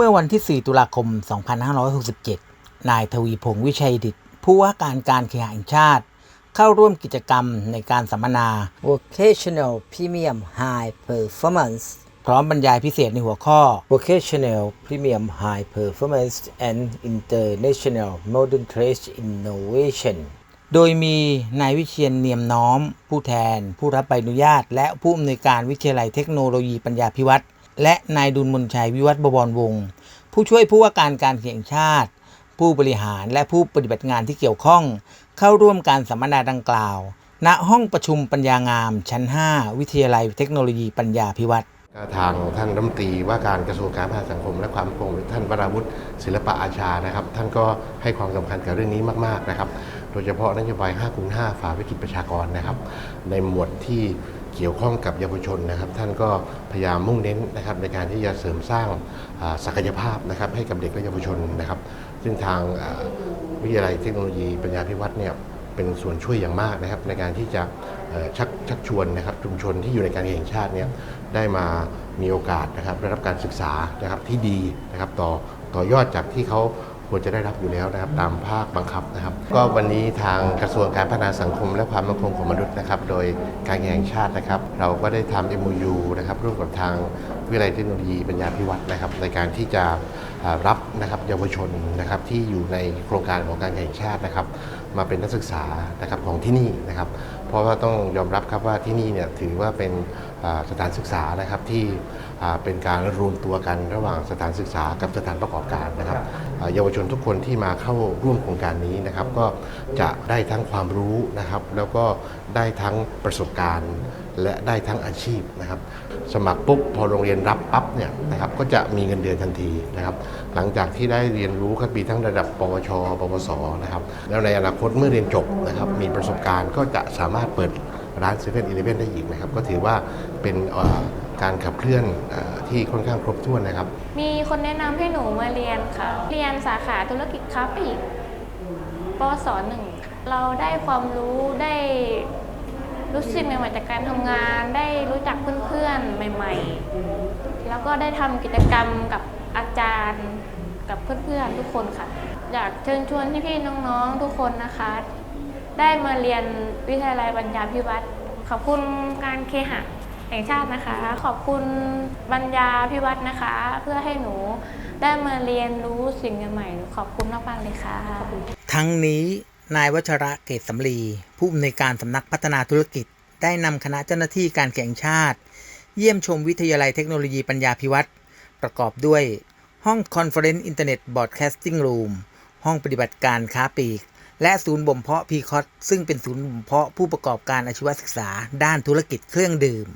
เมื่อวันที่ 4 ตุลาคม 2567 นายทวีพงษ์วิชัยดิตผู้ว่าการการเคหะแห่งชาติ เข้าร่วมกิจกรรมในการสัมมนา Vocational Premium High Performance พร้อมบรรยายพิเศษในหัวข้อ Vocational Premium High Performance and International Modern Trade Innovation โดยมีนายวิเชียนเนียมน้อม ผู้แทน ผู้รับใบอนุญาต และผู้อำนวยการวิทยาลัยเทคโนโลยีปัญญาพิวัตร และนายดุลมนชัยวิวัฒน์บวรวงศ์ผู้ช่วยผู้ว่าการการแข่งชาติ ผู้บริหารและผู้ปฏิบัติงานที่เกี่ยวข้อง เข้าร่วมการสัมมนาดังกล่าว ณห้องประชุมปัญญางาม ชั้น 5 วิทยาลัยเทคโนโลยีปัญญาพิวัตรทางท่านรัฐมนตรีว่าการกระทรวงการพัฒนาสังคม และความมั่นคงท่านวราวุฒิศิลปะอาชานะครับ ท่านก็ให้ความสำคัญกับเรื่องนี้มาก ๆนะครับ โดยเฉพาะนโยบาย5คูณ5ฝ่าวิกฤตประชากรนะครับ ในหมวดที่ เกี่ยวข้องกับเยาวชนนะครับ ท่านก็พยายามมุ่งเน้นนะครับในการที่จะเสริมสร้างศักยภาพนะครับให้กับเด็กและเยาวชนนะครับ ซึ่งทางวิทยาลัยเทคโนโลยีปัญญาพิวัตรเนี่ยเป็นส่วนช่วยอย่างมากนะครับ ในการที่จะชักชักชวนนะครับชุมชนที่อยู่ในการแข่งชาติเนี่ยได้มามีโอกาสนะครับได้รับการศึกษานะครับที่ดีนะครับต่อต่อยอดจากที่เขา ควรจะได้รับอยู่แล้วนะครับตามภาคบังคับนะครับ ก็วันนี้ทางกระทรวงการพัฒนาสังคมและความมั่นคงของมนุษย์นะครับ โดยการแข่งชาตินะครับ เราก็ได้ทำ MOU นะครับร่วมกับทางวิทยาลัยเทคโนโลยีปัญญาพิวัตรนะครับ ในการที่จะ รับนะครับเยาวชนนะครับที่อยู่ในโครงการของการแข่งชาตินะครับ มาเป็นนักศึกษานะครับของที่นี่นะครับ เพราะว่าต้องยอมรับครับว่าที่นี่เนี่ยถือว่าเป็นสถานศึกษานะครับที่เป็นการรวมตัวกันระหว่างสถานศึกษากับสถานประกอบการนะครับเยาวชนทุกคนที่มาเข้าร่วมโครงการนี้นะครับ ก็จะได้ทั้งความรู้นะครับ แล้วก็ได้ทั้งประสบการณ์ และได้ทั้งอาชีพนะครับสมัครปุ๊บพอโรงเรียนรับปั๊บเนี่ยนะครับก็จะมีเงินเดือนทันทีนะครับหลังจากที่ได้เรียนรู้ครับมีทั้งระดับ ปวช ปวสนะครับแล้วในอนาคตเมื่อเรียนจบนะครับมีประสบการณ์ก็จะสามารถเปิดร้านเซเว่นอีเลฟเว่นได้อีกนะครับก็ถือว่าเป็นการขับเคลื่อนอที่ค่อนข้างครบถ้วนนะครับ มีคนแนะนำให้หนูมาเรียนค่ะ เรียนสาขาธุรกิจค้าปลีกปวสหนึ่งเราได้ความรู้ได้ รู้สิ่ใหม่ๆจากการทำงาน ได้รู้จักเพื่อนๆใหม่ ๆ แล้วก็ได้ทำกิจกรรมกับอาจารย์กับเพื่อนๆทุกคนค่ะ อยากเชิญชวนพี่ๆน้องๆทุกคนนะคะ ได้มาเรียนวิทยาลัยปัญญาพิวัตรขอบคุณการเคหะแห่งชาตินะคะ ขอบคุณปัญญาพิวัตรนะคะ เพื่อให้หนูได้มาเรียนรู้สิ่งใหม่ๆขอบคุณมากๆเลยค่ะ ทั้งนี้ นายวัชระเกตสำลี ผู้อำนวยการสำนักพัฒนาธุรกิจ ได้นำคณะเจ้าหน้าที่การแข่งชาติ เยี่ยมชมวิทยาลัยเทคโนโลยีปัญญาพิวัตรประกอบด้วย ห้องคอนเฟอเรนซ์อินเทอร์เน็ตบอร์ดแคสติ้งรูมห้องปฏิบัติการค้าปลีก และศูนย์บ่มเพาะพีคอตซึ่งเป็นศูนย์บ่มเพาะผู้ประกอบการอาชีวศึกษาด้านธุรกิจเครื่องดื่ม